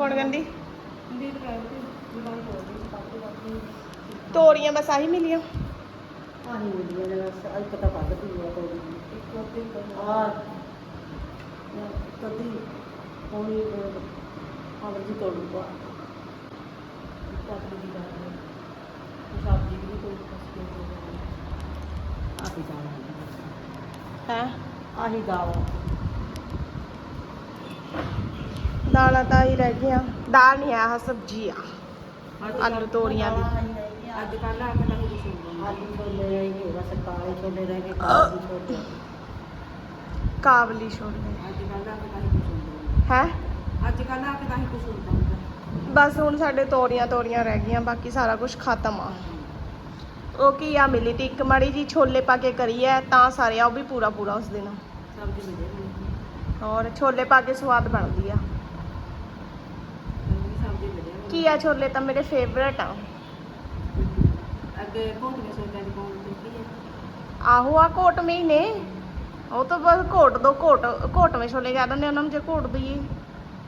ਕੌਣ ਕਹਿੰਦੀ? ਦੀ ਤੋਰੀਆਂ ਬਸ ਆਹੀ ਮਿਲੀਆਂ? ਆਹੀ ਮਿਲੀਆਂ ਨੇ ਬਸ ਅੱਜ ਪਤਾ ਪੱਗ ਦੀ ਹੈ ਕੋਈ ਇੱਕ ਵਾਰੀ ਆ ਕੋਈ ਆਵਰ ਜੀ ਤੋੜੂਗਾ ਕਾਫੀ ਦੀ ਗੱਲ ਹੈ। ਸਬਜ਼ੀ ਵੀ ਕੋਈ ਕਸਕੇ ਆਹੀ ਦਾਲ ਹੈ? ਆਹੀ ਦਾਲ। ਦਾਲਾਂ ਤਾਂ ਹੀ ਰਹਿ ਗਈਆਂ। ਦਾਲ ਨਹੀਂ ਆ ਸਬਜ਼ੀ ਆ। ਆਲੂ ਤੋਰੀਆਂ ਦੀ। ਅੱਜ ਕੱਲ੍ਹ ਆ ਕੇ ਨਹੀਂ ਕੁਛ ਆਲੂ ਛੋਲੇ ਰਹਿ ਗਏ ਬਸ ਕਾਲੇ ਛੋਲੇ ਰਹਿ ਗਏ ਕਾਲੇ ਛੋਲੇ। ਕਾਬਲੀ ਛੋਲੇ। ਅੱਜ ਕੱਲ੍ਹ ਆ ਕੇ ਨਹੀਂ ਕੁਛ ਹੁੰਦਾ ਹੈ? ਅੱਜ ਕੱਲ੍ਹ ਆ ਕੇ ਨਹੀਂ ਕੁਛ ਹੁੰਦਾ ਹੁੰਦਾ ਬਸ ਹੁਣ ਸਾਡੇ ਤੋਰੀਆਂ ਤੋਰੀਆਂ ਰਹਿ ਗਈਆਂ ਬਾਕੀ ਸਾਰਾ ਕੁਝ ਖਤਮ ਆ। ਉਹ ਕੀ ਆ ਮਿਲੀ ਤੀ ਇੱਕ ਮਾੜੀ ਜੀ ਛੋਲੇ ਪਾ ਕੇ ਕਰੀ ਐ ਤਾਂ ਸਾਰੇ ਆ ਉਹ ਵੀ ਪੂਰਾ ਪੂਰਾ ਉਸ ਦਿਨ। ਸਬਜ਼ੀ ਮਿਲੇ ਮੈਨੂੰ ਔਰ ਛੋਲੇ ਪਾ ਕੇ ਸਵਾਦ ਬਣਦੀ ਆ। ਸਬਜ਼ੀ ਮਿਲੇ ਕੀ ਆ ਛੋਲੇ ਤਾਂ ਮੇਰੇ ਫੇਵਰਟ ਆ। ਅੱਗੇ ਦੀ ਕੌਣ ਆਹੋ ਆ। ਕੋਟ ਮੇ ਹੀ ਨੇ ਉਹ ਤਾਂ ਬਸ ਘੋਟ ਦੋ ਘੋਟ ਘੋਟਵੇਂ ਛੋਲੇ ਕਹਿ ਦਿੰਦੇ ਉਹਨਾਂ ਨੂੰ ਜੇ ਘੋਟ ਦਈਏ।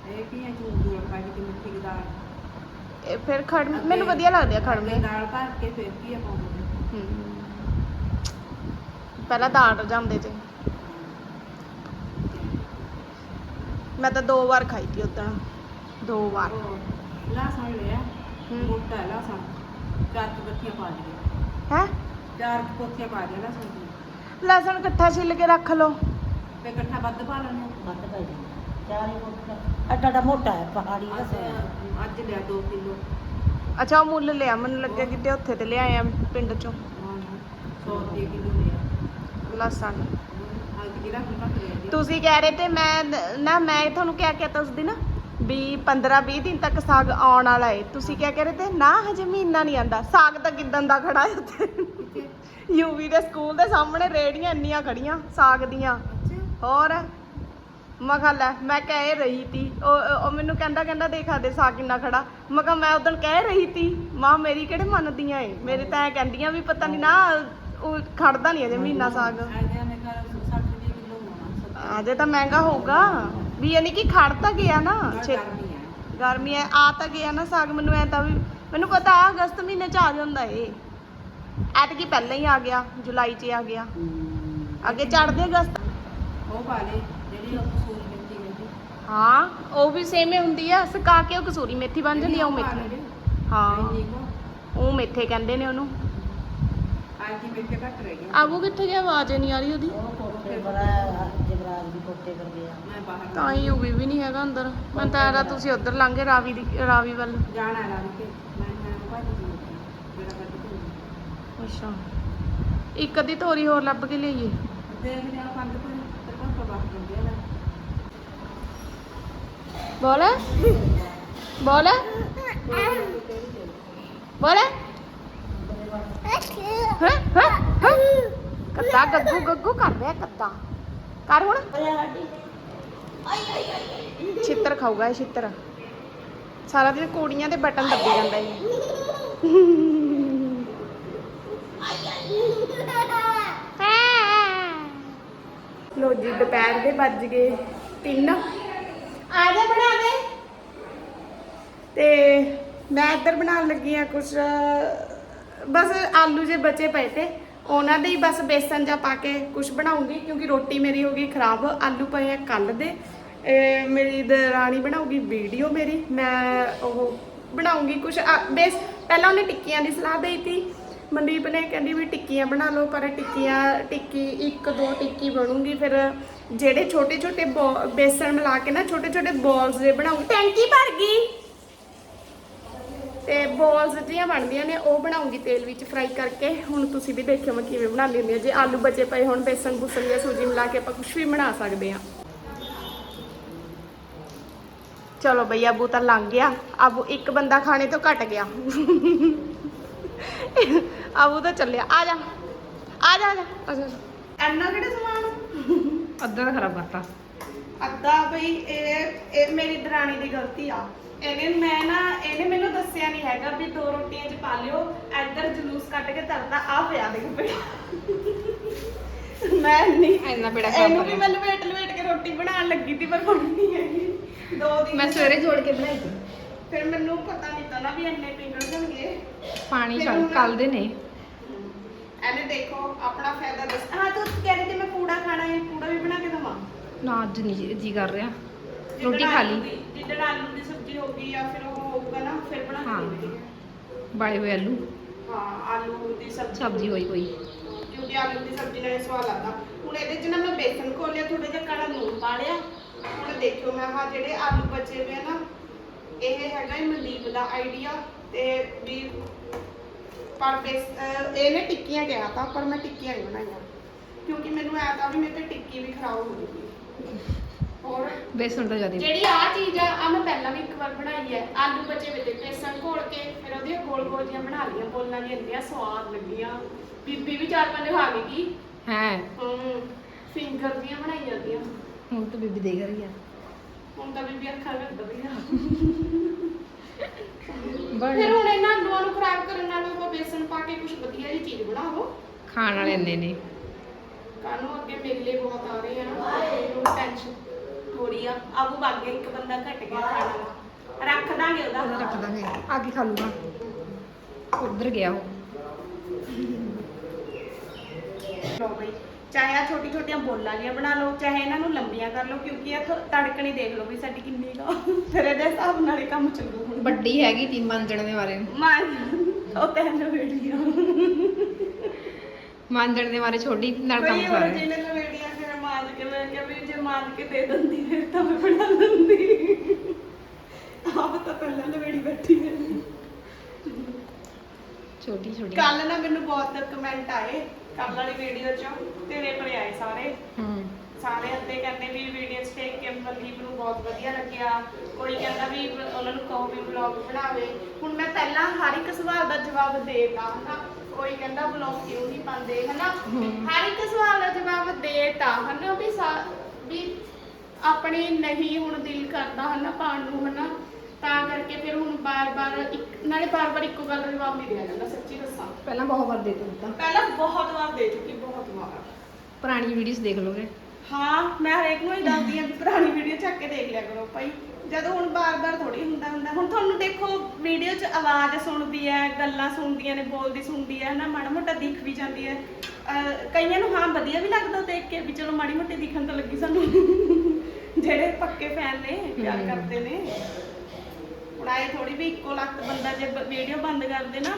ਇਹ ਕੀ ਹੈ ਚੂਰ ਦੂਰ ਕੱਢ ਕੇ ਮਿੱਠੀ ਦੀ ਦਾਲ। ਇਹ ਫਿਰ ਖੜ ਮੈਨੂੰ ਵਧੀਆ ਲੱਗਦੇ ਆ ਖੜਵੇਂ ਦਾਲ ਭਰ ਕੇ ਫਿਰ ਕੀ ਹੈ ਪਾਉਂਦੇ। ਪਹਿਲਾਂ ਦਾਲ ਰਜਾਉਂਦੇ ਤੇ। ਮੈਂ ਤਾਂ ਦੋ ਵਾਰ ਖਾਈ ਤੀ ਉਦੋਂ ਦੋ ਵਾਰ। ਲਸਣ ਲਿਆ। ਹੂੰ। ਮੋਟਾ ਹੈ ਲਸਣ ਚਾਰ ਕੁ ਬੱਤੀਆਂ ਪਾ ਦਿਓ ਹੈ? ਚਾਰ ਕੁ ਪੋਥੀਆਂ ਪਾ ਦਿਓ ਲਸਣ ਦੀ ਲਸਣ ਇਕੱਠਾ ਛਿੱਲ ਕੇ ਰੱਖ ਲਓ। ਤੇ ਇਕੱਠਾ ਵੱਧ ਪਾ ਲੈਣੇ ਵੱਧ ਪਾ ਦੇ ਚਾਰ ਹੀ ਮੋਟਾ। ਅੱਡਾ ਅੱਡਾ ਮੋਟਾ ਹੈ ਪਹਾੜੀ ਲਸਣ ਅੱਜ ਲਿਆ 2 ਕਿਲੋ। ਅੱਛਾ ਉਹ ਮੁੱਲ ਲਿਆ। ਮੈਨੂੰ ਲੱਗਿਆ ਕਿਤੇ ਉੱਥੇ ਤੇ ਲਿਆਏ ਆ ਪਿੰਡ ਚੋਂ। 100 ਰੁਪਏ ਕਿਲੋ ਲਿਆ। ਲਸਣ ਅੱਜ ਜਿਹੜਾ ਕੀ ਘੱਟ ਲਿਆ? ਜੀ ਤੁਸੀਂ ਕਹਿ ਰਹੇ ਤੇ ਮੈਂ ਨਾ ਮੈਂ ਤੁਹਾਨੂੰ ਕਿਆ ਕਹਿਤਾ ਉਸ ਦਿਨ। ਵੀ 15 20 ਦਿਨ ਤੱਕ ਸਾਗ ਆਉਣ ਵਾਲਾ ਏ। ਤੁਸੀਂ ਕਿਆ ਕਹਿ ਰਹੇ ਤੇ ਨਾ ਹਜੇ ਮਹੀਨਾ ਨਹੀਂ ਆਂਦਾ। ਸਾਗ ਤਾਂ ਕਿਦਾਂ ਦਾ ਖੜਾ ਹੈ ਉੱਥੇ? ਯੂਵੀ ਦੇ ਸਕੂਲ ਦੇ ਸਾਹਮਣੇ ਰੇੜੀਆਂ ਇੰਨੀਆਂ ਖੜੀਆਂ ਸਾਗ ਦੀਆਂ। ਹੋਰ? ਮੈਂ ਕਿਹਾ ਲੈ ਮੈਂ ਕਹਿ ਰਹੀ ਤੀ। ਉਹ ਮੈਨੂੰ ਕਹਿੰਦਾ ਕਹਿੰਦਾ ਦੇਖਾ ਦੇ ਸਾਗ ਕਿੰਨਾ ਖੜਾ। ਮੈਂ ਕਿਹਾ ਮੈਂ ਉਦੋਂ ਕਹਿ ਰਹੀ ਤੀ ਮਾਂ ਮੇਰੀ ਕਿਹੜੇ ਮੰਨਦੀਆਂ ਏ? ਮੇਰੇ ਤਾਂ ਐ ਕਹਿੰਦੀਆਂ ਵੀ ਪਤਾ ਨਹੀਂ ਨਾ ਉਹ ਖੜਦਾ ਨਹੀਂ ਅਜੇ ਮਹੀਨਾ ਸਾਗ। ਆਜਿਆ ਨੇ ਕਰ 60 ਰੁਪਏ ਕਿਲੋ ਹੋਣਾ ਅਜੇ ਤਾਂ ਮਹਿੰਗਾ ਹੋਊਗਾ। ਵੀ ਯਾਨੀ ਕਿ ਖੜ ਤਾਂ ਗਿਆ ਨਾ ਛੇ- ਗਰਮੀ ਹੈ। ਗਰਮੀ ਐ ਆ ਤਾਂ ਗਿਆ ਨਾ ਸਾਗ ਮੈਨੂੰ ਐ ਤਾਂ ਵੀ ਮੈਨੂੰ ਪਤਾ ਆ ਅਗਸਤ ਮਹੀਨੇ ਚ ਆ ਜਾਂਦਾ ਏ ਐਤਕੀ ਪਹਿਲਾਂ ਹੀ ਆ ਗਿਆ ਜੁਲਾਈ ਚ ਆ ਗਿਆ। ਅੱਗੇ ਚੜਦੇ ਅਗਸਤ। ਉਹ ਪਾ ਲੈ ਜਿਹੜੀ ਉਹ ਕਸੂਰੀ ਮਿੱਟੀ ਮਿੱਟੀ ਹਾਂ ਉਹ ਵੀ ਸੇਮੇ ਹੁੰਦੀ ਆ ਸੁਕਾ ਕੇ ਉਹ ਕਸੂਰੀ ਮੇਥੀ ਬਣ ਜਾਂਦੀ ਆ ਉਹ ਮੇਥੀ। ਹਾਂ। ਉਹ ਮੇਥੇ ਕਹਿੰਦੇ ਨੇ ਉਹਨੂੰ। ਅੱਜ ਦੀ ਮਿੱਟੀ ਘੱਟ ਰਹਿ ਗਈ। ਆਬੂ ਕਿੱਥੇ ਗਿਆ ਆਵਾਜ਼ ਨਹੀਂ ਆ ਰਹੀ ਉਹਦੀ। ਉਹ ਮੈਂ ਬਾਹਰ ਤਾਂ ਹੀ ਯੂਵੀ ਵੀ ਨਹੀਂ ਹੈਗਾ ਅੰਦਰ। ਮੈਂ ਤਾਂ ਇਹਦਾ ਤੁਸੀਂ ਉੱਧਰ ਲੰਘੇ ਰਾਵੀ ਦੀ ਰਾਵੀ ਵੱਲ। ਜਾਣਾ ਹੈ ਰਾਵੀ ਕੇ ਮੈਂ ਮੈਂ ਭਾਜੀ ਜੀ ਜਿਹੜਾ ਕੱਢ ਕੇ ਅੱਛਾ। ਇੱਕ ਅੱਧੀ ਤੋਰੀ ਹੋਰ ਲੱਭ ਕੇ ਲਈਏ ਦੇਖਦੇ ਆ ਪੰਜ ਪਰ ਤੇ ਕੋਲ ਤੋਂ ਬਾਹਰ ਹੁੰਦੇ ਆ ਬੋਲ। ਬੋਲ। ਬੋਲ। ਹਾਂ? ਹਾਂ? ਹਾਂ? ਕੱਦਾ ਗੱਗੂ ਗੱਗੂ ਕਰ ਰਿਹਾ ਕੱਦਾ ਕਰ ਹੁਣ। ਛਿੱਤਰ ਖਾਊਗਾ ਇਹ ਛਿੱਤਰ। ਸਾਰਾ ਦਿਨ ਕੁੜੀਆਂ ਦੇ ਬਟਨ ਦੱਬੀ ਜਾਂਦਾ ਇਹ। ਲੋ ਜੀ ਦੁਪਹਿਰ ਦੇ ਵੱਜ ਗਏ 3 ਆ ਜਾ ਬਣਾ ਦੇ। ਤੇ ਮੈਂ ਇੱਧਰ ਬਣਾਉਣ ਲੱਗੀ ਆ ਕੁਛ ਬਸ ਆਲੂ ਜੇ ਬਚੇ ਪਏ ਤੇ। ਉਹਨਾਂ ਦੇ ਹੀ ਬਸ ਬੇਸਨ ਜਾਂ ਪਾ ਕੇ ਕੁਛ ਬਣਾਉਂਗੀ, ਕਿਉਂਕਿ ਰੋਟੀ ਮੇਰੀ ਹੋ ਗਈ ਖਰਾਬ, ਆਲੂ ਪਏ ਆ ਕੱਲ ਦੇ। ਮੇਰੀ ਦਰਾਣੀ ਬਣਾਉਗੀ ਵੀਡੀਓ ਮੇਰੀ, ਮੈਂ ਉਹ ਬਣਾਉਂਗੀ ਕੁਛ। ਆ- ਬੇਸ, ਪਹਿਲਾਂ ਉਹਨੇ ਟਿੱਕੀਆਂ ਦੀ ਸਲਾਹ ਦੇਈ ਤੀ। ਮਨਦੀਪ ਨੇ ਕਹਿੰਦੀ ਵੀ ਟਿੱਕੀਆਂ ਬਣਾ ਲਓ, ਪਰ ਟਿੱਕੀਆਂ, ਟਿੱਕੀ ਇੱਕ, ਦੋ ਟਿੱਕੀ ਬਣੂਗੀ, ਫਿਰ ਜਿਹੜੇ ਛੋਟੇ ਛੋਟੇ ਬੋ- ਬੇਸਣ ਮਿਲਾ ਕੇ ਨਾ ਛੋਟੇ ਛੋਟੇ ਬੋਲਸ ਦੇ ਬਣਾਉਂਗੀ ਟੈਂਕੀ ਭਰ ਗਈ। ਤੇ ਬੋਲਸ ਜਿਹੜੀਆਂ ਬਣਦੀਆਂ ਨੇ ਉਹ ਬਣਾਉਂਗੀ ਤੇਲ ਵਿੱਚ ਫਰਾਈ ਕਰਕੇ। ਹੁਣ ਤੁਸੀਂ ਵੀ ਦੇਖਿਓ ਮੈਂ ਕਿਵੇਂ ਬਣਾਉਂਦੀ ਹੁੰਦੀ ਹਾਂ। ਜੇ ਆਲੂ ਬਚੇ ਪਏ ਹੁਣ ਬੇਸਣ ਬੁਸਣ ਜਾਂ ਸੂਜੀ ਮਿਲਾ ਕੇ ਆਪਾਂ ਕੁਝ ਵੀ ਬਣਾ ਸਕਦੇ ਹਾਂ। ਚਲੋ ਬਈ ਅਬੂ ਤਾਂ ਲੰਘ ਗਿਆ। ਅਬੂ ਇੱਕ ਬੰਦਾ ਖਾਣੇ ਤੋਂ ਘਟ ਗਿਆ। ਅਬੂ ਤਾਂ ਚੱਲਿਆ। ਆ ਜਾ। ਆ ਜਾ ਆ ਜਾ। ਐਨਾ ਕਿਹੜਾ ਸਮਾਨ? ਅੱਧਾ ਖਰਾਬ ਕਰਤਾ। ਅੱਧਾ ਬਈ ਇਹ ਇਹ ਮੇਰੀ ਦਰਾਣੀ ਦੀ ਗਲਤੀ ਆ। ਇਹਨੇ ਮੈਂ ਨਾ ਇਹਨੇ ਮੈਨੂੰ ਦੱਸਿਆ ਨਹੀਂ ਹੈਗਾ ਵੀ ਦੋ ਰੋਟੀਆਂ ਚ ਪਾ ਲਿਓ ਇੱਧਰ ਜਲੂਸ ਕੱਢ ਕੇ ਤਰਦਾ ਆ ਪਿਆ ਦੇਖ ਪਿਆ ਮੈਂ ਨਹੀਂ ਇੰਨਾ ਪੇੜਾ ਇਹਨੂੰ ਵੀ ਮੈਂ ਲਵੇਟ ਲਵੇਟ ਕੇ ਰੋਟੀ ਬਣਾਉਣ ਲੱਗੀ ਸੀ ਪਰ ਬਣੀ ਨਹੀਂ ਹੈਗੀ। ਦੋ ਦਿਨ ਮੈਂ ਸਵੇਰੇ ਜੋੜ ਕੇ ਬਣਾਈ ਸੀ। ਫਿਰ ਮੈਨੂੰ ਪਤਾ ਨਹੀਂ ਤਾਂ ਨਾ ਵੀ ਇੰਨੇ ਪਿਘਲਣਗੇ ਪਾਣੀ ਫਿਰ ਛੱਡ ਕੱਲ ਦੇ ਨੇ। ਐਨੇ ਦੇਖੋ ਆਪਣਾ ਫਾਇਦਾ ਦੱਸ ਹਾਂ ਤੂੰ ਕਹਿ ਰਹੀ ਸੀ ਮੈਂ ਪੂੜਾ ਖਾਣਾ ਹੈ ਪੂੜਾ ਵੀ ਬਣਾ ਕੇ ਦਵਾਂ। ਨਾ ਅੱਜ ਨਹੀਂ ਜੀ ਕਰ ਰਿਹਾ। ਰੋਟੀ ਖਾ ਲਈ। ਜਿੱਦਣ ਆਲੂ ਦੀ ਸਬਜ਼ੀ ਹੋਊਗੀ ਜਾਂ ਫਿਰ ਉਹ ਹੋਊਗਾ ਨਾ ਫਿਰ ਬਣਾ ਹਾਂ। ਬਾਲੇ ਹੋਏ ਆਲੂ। ਹਾਂ ਆਲੂ ਦੀ ਸਬਜ਼ੀ। ਸਬਜ਼ੀ ਹੋਈ ਕੋਈ। ਕਿਉਂਕਿ ਆਲੂ ਦੀ ਸਬਜ਼ੀ ਨਾਲ ਸਵਾਦ ਆਉਂਦਾ। ਹੁਣ ਇਹਦੇ 'ਚ ਨਾ ਮੈਂ ਬੇਸਨ ਘੋਲਿਆ ਥੋੜਾ ਜਿਹਾ ਕਾਲਾ ਲੂਣ ਪਾ ਲਿਆ। ਹੁਣ ਦੇਖਿਓ ਮੈਂ ਆਹ ਜਿਹੜੇ ਆਲੂ ਬਚੇ ਹੋਏ ਆ ਨਾ ਇਹ ਹੈਗਾ ਹੀ ਮਨਦੀਪ ਦਾ ਆਈਡੀਆ ਤੇ ਵੀ ਪਰ ਬੇਸ ਅਹ ਇਹਨੇ ਟਿੱਕੀਆਂ ਕਿਹਾ ਤਾਂ ਪਰ ਮੈਂ ਟਿੱਕੀਆਂ ਨਹੀਂ ਬਣਾਈਆਂ। ਕਿਉਂਕਿ ਮੈਨੂੰ ਐ ਤਾਂ ਵੀ ਮੇਰੇ ਤੇ ਟਿੱਕੀ ਵੀ ਖਰਾਬ ਹੋ ਜੂਗੀ ਬੇਸਣ ਤਾਂ ਜ਼ਿਆਦਾ ਜਿਹੜੀ ਆ ਚੀਜ਼ ਆ ਆ ਮੈਂ ਪਹਿਲਾਂ ਵੀ ਇੱਕ ਵਾਰ ਬਣਾਈ ਹੈ ਆਲੂ ਬਚੇ ਵੇ ਤੇ ਬੇਸਣ ਘੋਲ ਕੇ ਫਿਰ ਉਹਦੀਆਂ ਗੋਲ ਗੋਲ ਜਿਹੀਆਂ ਬਣਾ ਲਈਆਂ। ਬੋਲਾਂ ਦੀਆਂ ਇੰਨੀਆਂ ਸਵਾਦ ਲੱਗੀਆਂ। ਬੀਬੀ ਵੀ ਚਾਰ ਪੰਜ ਖਾ ਗਈ ਕੀ ਹੈ? ਹੂੰ ਫਿੰਗਰ ਦੀਆਂ ਬਣਾਈ ਜਾਂਦੀਆਂ ਹੁਣ ਤਾਂ ਬੀਬੀ ਦੇਖ ਰਹੀ ਆ। ਹੁਣ ਤਾਂ ਬੀਬੀ ਅੱਖਾਂ ਵਿੱਚ ਦਬੀਆਂ ਬਣ ਫਿਰ ਹੁਣ ਇਹਨਾਂ ਆਲੂਆਂ ਨੂੰ ਖਰਾਬ ਕਰਨ ਨਾਲੋਂ ਉਹ ਬੇਸਣ ਪਾ ਕੇ ਕੁਝ ਵਧੀਆ ਜਿਹੀ ਚੀਜ਼ ਬਣਾ ਲਓ। ਖਾਣ ਵਾਲੇ ਨੇ। ਨੂੰ ਅੱਗੇ ਮੇਲੇ ਬਹੁਤ ਆ ਰਹੇ ਆ ਨਾ। ਟੈਨਸ਼ਨ ਰਹੀ ਆ ਆਬੂ ਬਾਗੇ ਇੱਕ ਬੰਦਾ ਘਟ ਗਿਆ ਵਾਲਾ ਰੱਖ ਦਾਂਗੇ ਉਹਦਾ। ਉਹਦਾ ਰੱਖ ਦਾਂਗੇ ਆ ਕੇ ਖਾ ਲੂਗਾ? ਉਧਰ ਗਿਆ ਉਹ। ਲਓ ਬਈ ਚਾਹੇ ਆ ਛੋਟੀ ਛੋਟੀਆਂ ਬੋਲਾਂ ਜੀਆਂ ਬਣਾ ਲਓ ਚਾਹੇ ਇਹਨਾਂ ਨੂੰ ਲੰਬੀਆਂ ਕਰ ਲਓ ਕਿਉਂਕਿ ਇਹ ਥੋ- ਤੜਕਣੀ ਦੇਖ ਲਓ ਵੀ ਸਾਡੀ ਕਿੰਨੀ ਕਾ ਫਿਰ ਇਹਦੇ ਹਿਸਾਬ ਨਾਲ ਹੀ ਕੰਮ ਚੱਲੂ ਹੁਣ। ਵੱਡੀ ਹੈਗੀ ਤੀ ਮਾਂਜਣ ਦੇ ਬਾਰੇ। ਮਾਂ ਉਹ ਤੈਨੂੰ ਵੇੜੀਆਂ ਮਾਂਜਣ ਦੇ ਬਾਰੇ ਛੋਟੀ ਨਾਲ ਕੰਮ ਕੋਈ ਕਰ ਹੋਰ ਰਿਹਾ। ਜਿਹਨੇ ਨੂੰ ਵੇੜੀਆਂ ਫਿਰ ਮਾਰ ਕੇ ਮੈਂ ਕਿਹਾ ਵੀ ਜੇ ਮਾਰ ਕੇ ਦੇ ਦਿੰਦੀ ਫਿਰ ਤਾਂ ਮੈਂ ਬਣਾ ਲੈਂਦੀ। ਆਪ ਤਾਂ ਪਹਿਲਾਂ ਲਵੇੜੀ ਬੈਠੀ ਹੈ। ਛੋਟੀ ਛੋਟੀ। ਕੱਲ ਨਾ ਮੈਨੂੰ ਬਹੁਤ ਕਮੈਂਟ ਆਏ ਕੱਲ ਵਾਲੀ ਵੀਡੀਓ 'ਚ ਤੇਰੇ ਪਰ ਆਏ ਸਾਰੇ। ਹੂੰ। ਸਾਰੇ ਅੱਧੇ ਕਹਿੰਦੇ ਵੀ ਵੀਡੀਓਸ ਦੇਖ ਕੇ ਮਨਦੀਪ ਨੂੰ ਬਹੁਤ ਵਧੀਆ ਲੱਗਿਆ। ਕੋਈ ਕਹਿੰਦਾ ਵੀ ਉਹਨਾਂ ਨੂੰ ਕਹੋ ਵੀ ਵਲੌਗ ਬਣਾਵੇ। ਹੁਣ ਮੈਂ ਪਹਿਲਾਂ ਹਰ ਇੱਕ ਸਵਾਲ ਦਾ ਜਵਾਬ ਦੇਤਾ ਹਨਾ? ਕੋਈ ਕਹਿੰਦਾ ਵਲੌਗ ਕਿਉਂ ਨਹੀਂ ਪਾਉਂਦੇ ਹਨਾ। ਹਰ ਇੱਕ ਸਵਾਲ ਦਾ ਜਵਾਬ ਦੇਤਾ ਹਨਾ ਵੀ ਸਾ- ਵੀ ਆਪਣੀ ਨਹੀਂ ਹੁਣ ਦਿਲ ਕਰਦਾ ਹਨਾ ਪਾਉਣ ਨੂੰ ਹਨਾ ਤਾਂ ਕਰਕੇ ਫਿਰ ਹੁਣ ਬਾਰ-ਬਾਰ ਇੱਕ ਨਾਲੇ ਬਾਰ-ਬਾਰ ਇੱਕੋ ਗੱਲ ਦਾ ਜਵਾਬ ਨਹੀਂ ਦਿਆ ਜਾਂਦਾ ਸੱਚੀ ਦੱਸਾਂ। ਪਹਿਲਾਂ ਬਹੁਤ ਵਾਰ ਦੇ ਦਿੱਤਾ। ਪਹਿਲਾਂ ਬਹੁਤ ਵਾਰ ਦੇ ਚੁੱਕੀ ਬਹੁਤ ਵਾਰ। ਪੁਰਾਣੀ ਵੀਡੀਓਜ਼ ਦੇਖ ਲੋਗੇ ਹਾਂ ਮੈਂ ਹਰੇਕ ਨੂੰ ਹੀ ਦੱਸਦੀ ਆ ਵੀ ਪੁਰਾਣੀ ਵੀਡੀਓ ਚੱਕ ਕੇ ਦੇਖ ਲਿਆ ਕਰੋ ਭਾਈ। ਜਦੋਂ ਹੁਣ ਬਾਰ-ਬਾਰ ਥੋੜੀ ਹੁੰਦਾ ਹੁੰਦਾ। ਹੁਣ ਤੁਹਾਨੂੰ ਦੇਖੋ ਵੀਡੀਓ 'ਚ ਆਵਾਜ਼ ਸੁਣਦੀ ਹੈ ਗੱਲਾਂ ਸੁਣਦੀਆਂ ਨੇ ਬੋਲਦੀ ਸੁਣਦੀ ਹੈ ਨਾ ਮਾੜਾ ਮੋਟਾ ਦਿਖ ਵੀ ਜਾਂਦੀ ਹੈ। ਅਹ ਕਈਆਂ ਨੂੰ ਹਾਂ ਵਧੀਆ ਵੀ ਲੱਗਦਾ ਦੇਖ ਕੇ ਵੀ ਚਲੋ ਮਾੜੀ ਮੋਟੀ ਦਿਖਣ ਤਾਂ ਲੱਗੀ ਸਾਨੂੰ। ਜਿਹੜੇ ਪੱਕੇ ਫੈਨ ਨੇ ਪਿਆਰ। ਕਰਦੇ ਨੇ। ਹੁਣ ਆਏ ਥੋੜੀ ਵੀ ਇੱਕੋ ਲੱਖ ਬੰਦਾ ਜੇ ਵੀਡੀਓ ਬੰਦ ਕਰ ਦੇ ਨਾ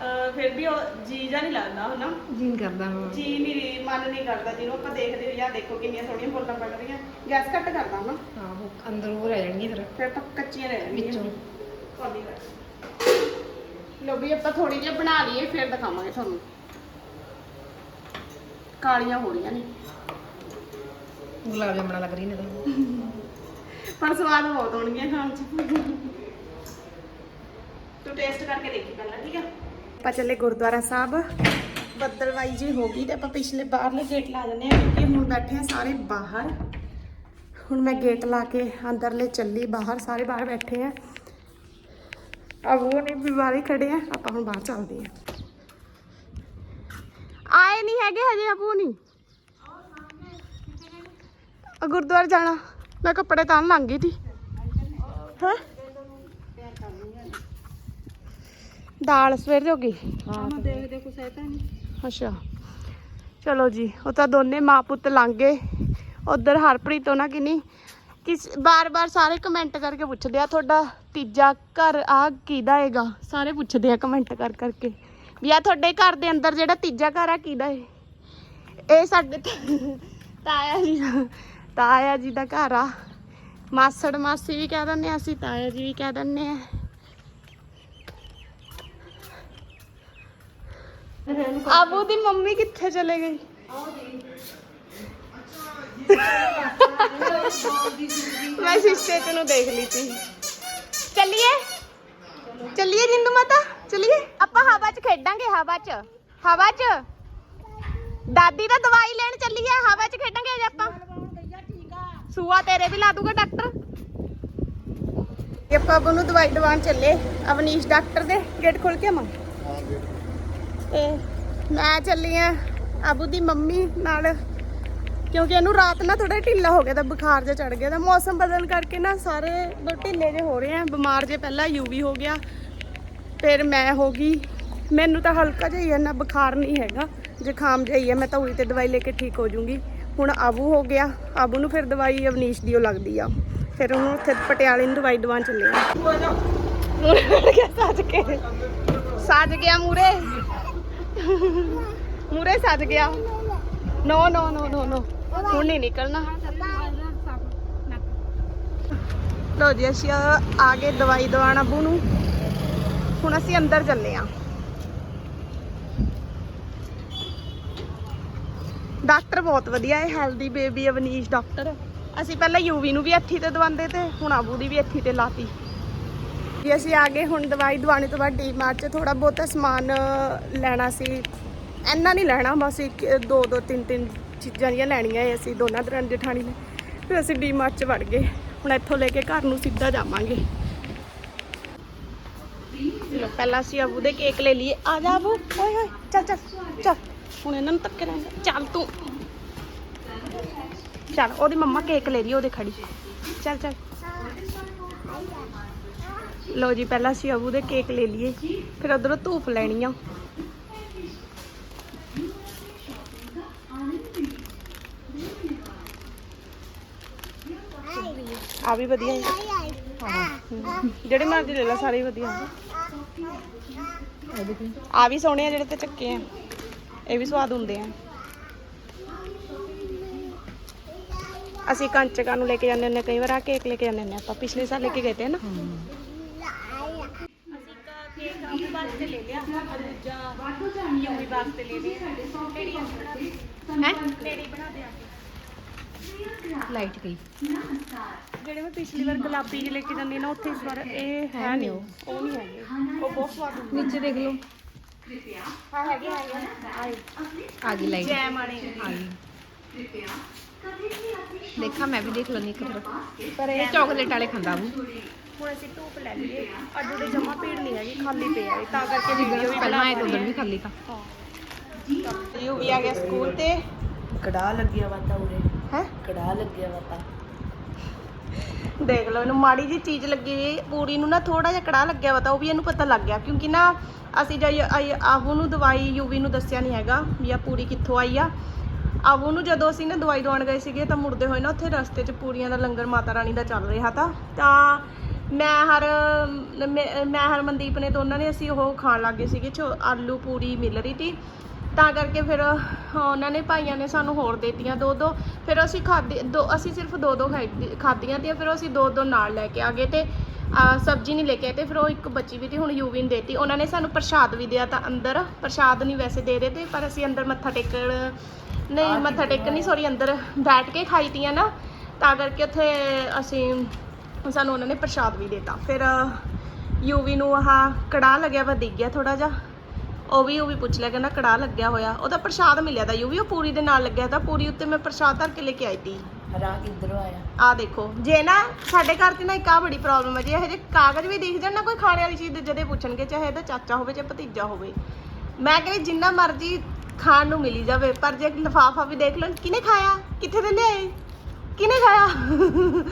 ਅਹ ਫਿਰ ਵੀ ਉਹ ਜੀ ਜਾ ਨਹੀਂ ਲੱਗਦਾ ਹਨਾ। ਜੀਨ ਕਰਦਾ ਹਾਂ। ਜੀ ਨਹੀਂ ਮਨ ਨਹੀਂ ਕਰਦਾ ਜਿਹਨੂੰ ਆਪਾਂ ਦੇਖਦੇ ਹੋ ਜਾਂ ਦੇਖੋ ਕਿੰਨੀਆਂ ਸੋਹਣੀਆਂ ਬੋਲਾਂ ਪੜ ਰਹੀਆਂ। ਗੈਸ ਘੱਟ ਕਰਦਾ ਨਾ ਹਾਂ ਉਹ ਅੰਦਰ ਉਹ ਰਹਿ ਜਾਣਗੀ ਫਿਰ। ਫਿਰ ਤਾਂ ਕੱਚੀਆਂ ਰਹਿ ਜਾਣਗੀਆਂ। ਵਿੱਚੋਂ। ਤੁਹਾਡੀ ਗੱਲ। ਲਓ ਵੀ ਆਪਾਂ ਥੋੜੀ ਜਿਹੀ ਬਣਾ ਲਈਏ ਫਿਰ ਦਿਖਾਵਾਂਗੇ ਤੁਹਾਨੂੰ। ਕਾਲੀਆਂ ਹੋ ਰਹੀਆਂ ਨੇ। ਗੁਲਾਬ ਜਾਮਣਾ ਲੱਗ ਰਹੀ ਨੇ ਤਾਂ। ਪਰ ਸਵਾਦ ਬਹੁਤ ਹੋਣਗੀਆਂ ਖਾਣ ਚ। ਤੂੰ ਟੇਸਟ ਕਰਕੇ ਦੇਖੀ ਪਹਿਲਾਂ ਠੀਕ ਆ? ਆਪਾਂ ਚੱਲੇ ਗੁਰਦੁਆਰਾ ਸਾਹਿਬ। ਬੱਦਲਵਾਈ ਜੀ ਹੋ ਗਈ ਤੇ ਆਪਾਂ ਪਿਛਲੇ ਬਾਹਰਲੇ ਗੇਟ ਲਾ ਦਿੰਦੇ ਆ ਕਿਉਂਕਿ ਹੁਣ ਬੈਠੇ ਆ ਸਾਰੇ ਬਾਹਰ। ਹੁਣ ਮੈਂ ਗੇਟ ਲਾ ਕੇ ਅੰਦਰਲੇ ਚੱਲੀ, ਬਾਹਰ ਸਾਰੇ ਬਾਹਰ ਬੈਠੇ ਆ। ਅਬ ਉਹ ਨਹੀਂ ਵੀ ਬਾਹਰ ਖੜੇ ਆ, ਆਪਾਂ ਹੁਣ ਬਾਹਰ ਚੱਲਦੇ ਆ ਆਏ ਨਹੀਂ ਹੈਗੇ ਹਜੇ ਆਪੂ ਨਹੀਂ। ਆ ਗੁਰਦੁਆਰੇ ਜਾਣਾ। ਮੈਂ ਕੱਪੜੇ ਤਾਂ ਲੰਘ ਗਈ ਸੀ ਹਾਂ? ਦਾਲ ਸਵੇਰ ਹੋ ਗਈ। ਹਾਂ ਦੇਖ ਦੇ ਕੁਛ ਹੈ। ਤਾਂ ਨਹੀਂ ਅੱਛਾ। ਚਲੋ ਜੀ ਉਹ ਤਾਂ ਦੋਨੇ ਮਾਂ ਪੁੱਤ ਲੰਘ। ਗਏ ਉਧਰ ਹਰਪ੍ਰੀਤ ਉਹਨਾਂ ਕਿਨੀ ਕਿਸ ਬਾਰ-ਬਾਰ ਸਾਰੇ ਕਮੈਂਟ ਕਰਕੇ ਪੁੱਛਦੇ ਆ ਤੁਹਾਡਾ ਤੀਜਾ ਘਰ ਆ ਕਿਹਦਾ ਹੈਗਾ? ਸਾਰੇ ਪੁੱਛਦੇ ਆ ਕਮੈਂਟ ਕਰ ਕਰਕੇ। ਵੀ ਆ ਤੁਹਾਡੇ ਘਰ ਦੇ ਅੰਦਰ ਜਿਹੜਾ ਤੀਜਾ ਘਰ ਆ ਕਿਹਦਾ ਹੈ ਇਹ ਸਾਡੇ ਤਾਇਆ ਜੀ ਦਾ ਤਾਇਆ ਜੀ ਦਾ ਘਰ ਆ। ਮਾਸੜ ਮਾਸੀ ਵੀ ਕਹਿ ਦਿੰਦੇ ਆ ਅਸੀਂ ਤਾਇਆ ਜੀ ਵੀ ਕਹਿ ਦਿੰਦੇ ਆ। ਆਬੂ ਦੀ ਮੰਮੀ ਕਿੱਥੇ ਚਲੇ ਗਈ ਮੈਂ ਸਿਸਟਰ ਨੂੰ ਦੇਖ ਲਈ ਸੀ ਚੱਲੀਏ ਚੱਲੀਏ ਜਿੰਦੂ ਮਾਤਾ ਚੱਲੀਏ ਆਪਾਂ ਹਵਾ 'ਚ ਖੇਡਾਂਗੇ ਹਵਾ 'ਚ। ਹਵਾ 'ਚ। ਦਾਦੀ ਦਾ ਦਵਾਈ ਲੈਣ ਚੱਲੀਏ ਹਵਾ 'ਚ ਖੇਡਾਂਗੇ ਅੱਜ ਆਪਾਂ। ਸੂਆ ਤੇਰੇ ਵੀ ਲਾ ਦੂਗਾ ਡਾਕਟਰ। ਇਹ ਆਪਾਂ ਨੂੰ ਦਵਾਈ ਦਵਾਨ ਚੱਲੇ ਅਵਨੀਸ਼ ਡਾਕਟਰ ਦੇ ਗੇਟ ਖੋਲ ਕੇ ਆਵਾਂ। ਤੇ ਮੈਂ ਚੱਲੀ ਆ ਆਬੂ ਦੀ ਮੰਮੀ ਨਾਲ ਕਿਉਂਕਿ ਇਹਨੂੰ ਰਾਤ ਨਾ ਥੋੜਾ ਢਿੱਲਾ ਹੋ ਗਿਆ ਤਾਂ ਬੁਖਾਰ ਜਿਹਾ ਚੜ ਗਿਆ ਤਾਂ ਮੌਸਮ ਬਦਲਣ ਕਰਕੇ ਨਾ ਸਾਰੇ ਬ- ਢਿੱਲੇ ਜਿਹੇ ਹੋ ਰਹੇ ਆ ਬਿਮਾਰ ਜੇ ਪਹਿਲਾਂ ਯੂਵੀ ਹੋ ਗਿਆ ਫਿਰ ਮੈਂ ਹੋ ਗਈ। ਮੈਨੂੰ ਤਾਂ ਹਲਕਾ ਜਿਹਾ ਹੀ ਹੈ ਨਾ ਬੁਖਾਰ ਨਹੀਂ ਹੈਗਾ ਜ਼ੁਕਾਮ ਜਿਹਾ ਹੀ ਹੈ ਮੈਂ ਤਾਂ ਉਹੀ ਤੇ ਦਵਾਈ ਲੈ ਕੇ ਠੀਕ ਹੋ ਜਾਊਂਗੀ। ਹੁਣ ਆਬੂ ਹੋ ਗਿਆ ਆਬੂ ਨੂੰ ਫਿਰ ਦਵਾਈ ਅਵਨੀਸ਼ ਦੀ ਉਹ ਲੱਗਦੀ ਆ ਫਿਰ ਉਹਨੂੰ ਉੱਥੇ ਪਟਿਆਲੇ ਨੂੰ ਦਵਾਈ ਦਵਾਉਣ ਚੱਲੇ ਆ। ਸੱਜ ਕੇ ਸੱਜ ਗਿਆ ਮੂਰੇ ਮੂਰੇ ਸੱਜ ਗਿਆ। ਨੋ ਨੋ ਨੋ ਨੋ ਨੋ। ਹੁਣ ਨਹੀਂ ਨਿਕਲਣਾ। ਲੋ ਜੀ, ਅਸੀਂ ਆ ਗਏ ਦਵਾਈ ਦਵਾਉਣ ਅਬੂ ਨੂੰ। ਹੁਣ ਅਸੀਂ ਅੰਦਰ ਚੱਲੇ ਆ। ਡਾਕਟਰ ਬਹੁਤ ਵਧੀਆ ਹੈ, ਹੈਲਦੀ ਬੇਬੀ ਅਵਨੀਸ਼ ਡਾਕਟਰ। ਅਸੀਂ ਪਹਿਲਾਂ ਯੂਵੀ ਨੂੰ ਵੀ ਇੱਥੇ ਤੇ ਦਵਾਉਂਦੇ ਤੇ ਹੁਣ ਅਬੂ ਦੀ ਵੀ ਇੱਥੇ ਤੇ ਲਾਤੀ। ਜੀ ਅਸੀਂ ਆ ਗਏ ਹੁਣ ਦਵਾਈ ਦਵਾਉਣੇ ਤੋਂ ਬਾਅਦ ਡੀਮਾਰਟ 'ਚ ਥੋੜਾ ਬਹੁਤਾ ਸਮਾਨ ਲੈਣਾ ਸੀ। ਇੰਨਾ ਨਹੀਂ ਲੈਣਾ, ਬਸ ਇੱਕ, ਦੋ ਦੋ, ਤਿੰਨ ਤਿੰਨ ਚੀਜ਼ਾਂ ਜੀਆਂ ਲੈਣੀਆਂ ਹੈ ਅਸੀਂ ਦੋਨਾਂ ਦਰਾਂ ਜਠਾਣੀ ਨੇ। ਫਿਰ ਅਸੀਂ ਡੀਮਾਰਟ 'ਚ ਵੜ ਗਏ। ਹੁਣ ਇੱਥੋਂ ਲੈ ਕੇ ਘਰ ਨੂੰ ਸਿੱਧਾ ਜਾਵਾਂਗੇ। ਚਲੋ, ਪਹਿਲਾਂ ਅਸੀਂ ਅਬੂ ਦੇ ਕੇਕ ਲੈ ਲਈਏ। ਆ ਜਾ ਅਬੂ ਓਏ ਓਏ, ਚੱਲ ਚੱਲ ਚੱਲ। ਹੁਣ ਇਹਨਾਂ ਨੂੰ ਧੱਕੇ ਰਹਿੰਦੇ ਚੱਲ ਤੂੰ। ਚੱਲ, ਉਹਦੀ ਮੰਮਾ ਕੇਕ ਲੈ ਰਹੀ ਉਹਦੇ ਖੜੀ। ਚੱਲ ਚੱਲ। ਲੋ ਜੀ, ਪਹਿਲਾਂ ਅਸੀਂ ਅਬੂ ਦੇ ਕੇਕ ਲੈ ਲਈਏ, ਫਿਰ ਉਧਰੋਂ ਧੂਫ ਲੈਣੀ ਆ। ਆ ਵੀ ਵਧੀਆ ਹੈ ਜਿਹੜੇ ਮਰਜ਼ੀ ਲੈ ਲਾ ਸਾਰੇ ਹੀ ਵਧੀਆ। ਆ ਵੀ ਸੋਹਣੇ ਆ ਜਿਹੜੇ ਤੇ ਚੱਕੇ ਆ। ਇਹ ਵੀ ਸਵਾਦ ਹੁੰਦੇ ਆ। ਅਸੀਂ ਕੰਚਕਾਂ ਨੂੰ ਲੈ ਕੇ ਜਾਂਦੇ ਹੁੰਦੇ ਕਈ ਵਾਰ ਆ ਕੇਕ ਲੈ ਕੇ ਜਾਂਦੇ ਹੁੰਦੇ ਆਪਾਂ, ਪਿਛਲੇ ਸਾਲ ਲੈ ਕੇ ਗਏ ਤੇ ਨਾ? ਆਪ ਵਾਸਤੇ ਲੈ ਲਿਆ। ਦੂਜਾ ਯੂਵੀ ਵਾਸਤੇ ਲੈ ਲਿਆ। ਕਿਹੜੀ ਹੈ? ਕਿਹੜੀ ਬਣਾ ਦੇ ਲਾਈਟ ਗਈ। ਜਿਹੜੇ ਮੈਂ ਪਿਛਲੀ ਵਾਰ ਗੁਲਾਬੀ ਜਿਹੇ ਲੈ ਕੇ ਜਾਂਦੀ ਨਾ ਉੱਥੇ ਇਸ ਵਾਰ ਇਹ ਹੈ ਨਹੀਂ। ਉਹ। ਨਹੀਂ ਹੈਗੇ। ਉਹ ਬਹੁਤ ਸਵਾਦ ਹੁੰਦੇ ਨੀਚੇ ਦੇਖ ਲਓ। ਹਾਂ ਹੈਗੇ ਹੈਗੇ ਆ ਗਈ ਲਾਈਟ। ਜੈਮ ਵਾਲੇ। ਆ ਗਈ। ਦੇਖਾ ਮੈਂ ਵੀ ਦੇਖ ਲੈਣੀ ਇੱਕ ਤਰਫ ਪਰ ਇਹ ਚਾਕਲੇਟ ਵਾਲੇ ਖਾਂਦਾ ਬੂ ਹੁਣ ਅਸੀਂ ਧੂਪ ਲੈ ਲਈਏ। ਅੱਜ ਉਹਦੇ ਜਮਾ ਭੀੜ ਨਹੀਂ ਹੈਗੀ ਖਾਲੀ ਪਿਆ ਹੈ ਤਾਂ ਕਰਕੇ ਵੀਡੀਓ ਵੀ ਪਹਿਲਾਂ ਆਏ ਤਾਂ ਵੀ ਖਾਲੀ ਤਾਂ। ਯੂ ਵੀ ਆ ਗਿਆ ਸਕੂਲ ਤੇ। ਕੜਾ ਲੱਗਿਆ ਵਾ ਤਾਂ ਉਰੇ। ਹੈ? ਕੜਾ ਲੱਗਿਆ ਵਾ ਤਾਂ। ਦੇਖ ਲਓ ਇਹਨੂੰ ਮਾੜੀ ਜੀ ਚੀਜ਼ ਲੱਗੀ ਹੋਈ ਪੂਰੀ ਨੂੰ ਨਾ ਥੋੜਾ ਜਿਹਾ ਕੜਾ ਲੱਗਿਆ ਵਾ ਤਾਂ ਉਹ ਵੀ ਇਹਨੂੰ ਪਤਾ ਲੱਗ ਗਿਆ। ਕਿਉਂਕਿ ਨਾ ਅਸੀਂ ਜਦ ਆਈ- ਆਹੂ ਨੂੰ ਦਵਾਈ ਯੂਵੀ ਨੂੰ ਦੱਸਿਆ ਨਹੀਂ ਹੈਗਾ ਵੀ ਆ ਪੂਰੀ ਕਿੱਥੋਂ ਆਈ ਆ। ਆਹੂ ਨੂੰ ਜਦੋਂ ਅਸੀਂ ਨਾ ਦਵਾਈ ਦਵਾਉਣ ਗਏ ਸੀਗੇ ਤਾਂ ਮੁੜਦੇ ਹੋਏ ਨਾ ਉੱਥੇ ਰਸਤੇ 'ਚ ਪੂਰੀਆਂ ਦਾ ਲੰਗਰ ਮਾਤਾ ਰਾਣੀ ਦਾ ਚੱਲ ਰਿਹਾ ਤਾਂ ਤਾਂ ਮੈਂ ਹਰ, ਮੈਂ ਮੈਂ ਹਰਮਨਦੀਪ ਨੇ ਦੋਨਾਂ ਨੇ ਅਸੀਂ ਉਹ ਖਾਣ ਲੱਗੇ ਸੀਗੇ ਛੋ, ਆਲੂ ਪੂਰੀ ਮਿਲ ਰਹੀ ਸੀ। ਤਾਂ ਕਰਕੇ ਫਿਰ ਉਹਨਾਂ ਨੇ ਭਾਈਆਂ ਨੇ ਸਾਨੂੰ ਹੋਰ ਦੇਤੀਆਂ ਦੋ ਦੋ, ਫਿਰ ਅਸੀਂ ਖਾਦੇ ਦੋ, ਅਸੀਂ ਸਿਰਫ ਦੋ ਦੋ ਖਾਈ- ਖਾਧੀਆਂ ਤੇ ਫਿਰ ਅਸੀਂ ਦੋ ਦੋ ਨਾਲ ਲੈ ਕੇ ਆ ਗਏ ਤੇ ਸਬਜ਼ੀ ਨਹੀਂ ਲੈ ਕੇ ਆਏ ਤੇ ਫਿਰ ਉਹ ਇੱਕ ਬੱਚੀ ਵੀ ਤੀ, ਹੁਣ ਯੂਵੀ ਨੂੰ ਦੇਤੀ ਉਹਨਾਂ ਨੇ ਸਾਨੂੰ ਪ੍ਰਸ਼ਾਦ ਵੀ ਦਿਆ ਤਾਂ ਅੰਦਰ, ਪ੍ਰਸ਼ਾਦ ਨਹੀਂ ਵੈਸੇ ਦੇ ਰਹੇ ਤੇ, ਪਰ ਅਸੀਂ ਅੰਦਰ ਮੱਥਾ ਟੇਕਣ ਨਹੀਂ ਮੱਥਾ ਟੇਕਣ ਨਹੀਂ ਸੌਰੀ ਅੰਦਰ ਬੈਠ ਕੇ ਖਾਈ ਤੀਆਂ ਨਾ ਤਾਂ ਕਰਕੇ ਉੱਥੇ ਅਸੀਂ ਸਾਨੂੰ ਉਹਨਾਂ ਨੇ ਪ੍ਰਸ਼ਾਦ ਵੀ ਦੇਤਾ। ਫਿਰ ਯੂਵੀ ਨੂੰ ਆਹ ਕੜਾਹ ਲੱਗਿਆ ਵਾ ਦਿਖ ਗਿਆ ਥੋੜਾ ਜਿਹਾ। ਉਹ ਵੀ ਉਹ ਵੀ ਪੁੱਛ ਲਿਆ ਕਹਿੰਦਾ ਕੜਾਹ ਲੱਗਿਆ ਹੋਇਆ। ਉਹਦਾ ਪ੍ਰਸ਼ਾਦ ਮਿਲਿਆ ਤਾਂ ਯੂਵੀ ਉਹ ਪੂਰੀ ਦੇ ਨਾਲ ਲੱਗਿਆ ਤਾਂ ਪੂਰੀ ਉੱਤੇ ਮੈਂ ਪ੍ਰਸ਼ਾਦ ਧਰ ਕੇ ਲੈ ਕੇ ਆਈ ਤੀ। ਰਾਹ ਕਿੱਧਰੋਂ ਆਇਆ? ਆ ਦੇਖੋ ਜੇ ਨਾ ਸਾਡੇ ਘਰ 'ਚ ਨਾ ਇੱਕ ਆ ਬੜੀ ਪ੍ਰੋਬਲਮ ਹੈ ਜੇ ਇਹ ਜੇ ਕਾਗਜ਼ ਵੀ ਦਿਖ ਜਾਣ ਨਾ ਕੋਈ ਖਾਣੇ ਵਾਲੀ ਚੀਜ਼ ਜਦੇ ਪੁੱਛਣਗੇ ਚਾਹੇ ਇਹਦਾ ਚਾਚਾ ਹੋਵੇ ਚਾਹੇ ਭਤੀਜਾ ਹੋਵੇ। ਮੈਂ ਕਹਿੰਦੀ ਜਿੰਨਾ ਮਰਜ਼ੀ ਖਾਣ ਨੂੰ ਮਿਲੀ ਜਾਵੇ ਪਰ ਜੇ ਲਿਫਾਫਾ ਵੀ ਦੇਖ ਲਓ ਕਿਹਨੇ ਖਾਇਆ? ਕਿੱਥੇ ਦੇ ਲਿਆਏ? ਕਿਹਨੇ ਖਾਇਆ?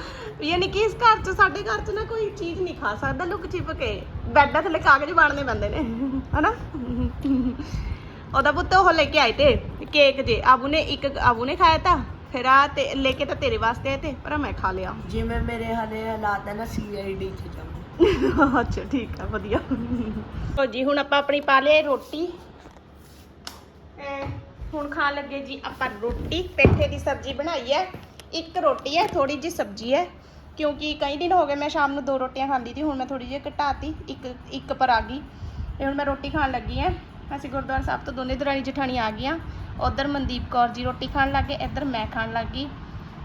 ਯਾਨੀ ਕਿ ਇਸ ਘਰ 'ਚ ਸਾਡੇ ਘਰ 'ਚ ਨਾ ਕੋਈ ਚੀਜ਼ ਨਹੀਂ ਖਾ ਸਕਦਾ ਲੁਕ ਛਿਪ ਕੇ। ਬੈੱਡਾਂ ਥੱਲੇ ਕਾਗਜ਼ ਬਾਣਨੇ ਪੈਂਦੇ ਨੇ ਹਨਾ? ਉਹਦਾ ਪੁੱਤ ਉਹ ਲੈ ਕੇ ਆਏ ਤੇ ਕੇਕ ਜੇ। ਆਬੂ ਨੇ ਇੱਕ ਆਬੂ ਨੇ ਖਾਇਆ ਤਾਂ ਫਿਰ ਆ ਤੇ ਲੈ ਕੇ ਤਾਂ ਤੇਰੇ ਵਾਸਤੇ ਆਏ ਤੇ ਪਰ ਮੈਂ ਖਾ ਲਿਆ। ਜਿਵੇਂ ਮੇਰੇ ਹਾਲੇ ਹਾਲਾਤ ਹੈ ਨਾ ਸੀਆਈਡੀ ਚ ਜਾਊਂ ਅੱਛਾ ਠੀਕ ਆ ਵਧੀਆ। ਲੋ ਜੀ ਹੁਣ ਆਪਾਂ ਆਪਣੀ ਪਾ ਲਿਆ ਰੋਟੀ। ਹੁਣ ਖਾਣ ਲੱਗੇ ਜੀ ਆਪਾਂ ਰੋਟੀ, ਪੇਠੇ ਦੀ ਸਬਜ਼ੀ ਬਣਾਈ ਹੈ। ਇੱਕ ਰੋਟੀ ਹੈ ਥੋੜੀ ਜੀ ਸਬਜ਼ੀ ਹੈ। ਕਿਉਂਕਿ ਕਈ ਦਿਨ ਹੋ ਗਏ ਮੈਂ ਸ਼ਾਮ ਨੂੰ ਦੋ ਰੋਟੀਆਂ ਖਾਂਦੀ ਸੀ, ਹੁਣ ਮੈਂ ਥੋੜੀ ਜਿਹੀ ਘਟਾਤੀ, ਇੱਕ ਇੱਕ ਪਰ ਆ ਗਈ। ਤੇ ਹੁਣ ਮੈਂ ਰੋਟੀ ਖਾਣ ਲੱਗੀ ਹਾਂ। ਅਸੀਂ ਗੁਰਦੁਆਰਾ ਸਾਹਿਬ ਤੋਂ ਦੋਨੇ ਦਰਾਣੀ ਜਠਾਣੀ ਆ ਗਈਆਂ। ਉਧਰ ਮਨਦੀਪ ਕੌਰ ਜੀ ਰੋਟੀ ਖਾਣ ਲੱਗ ਗਏ ਇੱਧਰ ਮੈਂ ਖਾਣ ਲੱਗ। ਗਈ